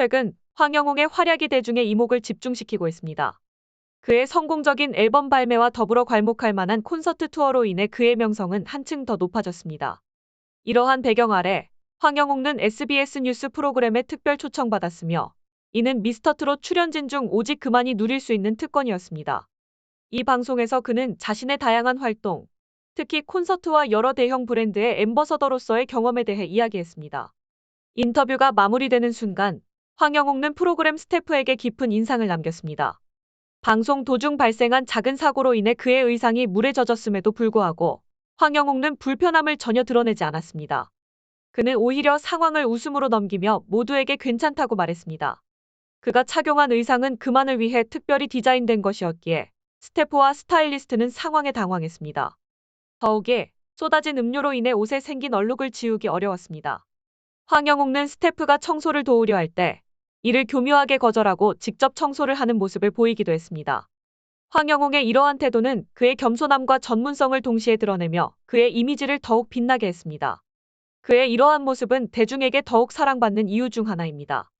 최근 황영웅의 활약이 대중의 이목을 집중시키고 있습니다. 그의 성공적인 앨범 발매와 더불어 괄목할 만한 콘서트 투어로 인해 그의 명성은 한층 더 높아졌습니다. 이러한 배경 아래 황영웅은 SBS 뉴스 프로그램에 특별 초청받았으며 이는 미스터트롯 출연진 중 오직 그만이 누릴 수 있는 특권이었습니다. 이 방송에서 그는 자신의 다양한 활동, 특히 콘서트와 여러 대형 브랜드의 엠버서더로서의 경험에 대해 이야기했습니다. 인터뷰가 마무리되는 순간 황영웅은 프로그램 스태프에게 깊은 인상을 남겼습니다. 방송 도중 발생한 작은 사고로 인해 그의 의상이 물에 젖었음에도 불구하고 황영웅은 불편함을 전혀 드러내지 않았습니다. 그는 오히려 상황을 웃음으로 넘기며 모두에게 괜찮다고 말했습니다. 그가 착용한 의상은 그만을 위해 특별히 디자인된 것이었기에 스태프와 스타일리스트는 상황에 당황했습니다. 더욱이 쏟아진 음료로 인해 옷에 생긴 얼룩을 지우기 어려웠습니다. 황영웅은 스태프가 청소를 도우려 할 때 이를 교묘하게 거절하고 직접 청소를 하는 모습을 보이기도 했습니다. 황영웅의 이러한 태도는 그의 겸손함과 전문성을 동시에 드러내며 그의 이미지를 더욱 빛나게 했습니다. 그의 이러한 모습은 대중에게 더욱 사랑받는 이유 중 하나입니다.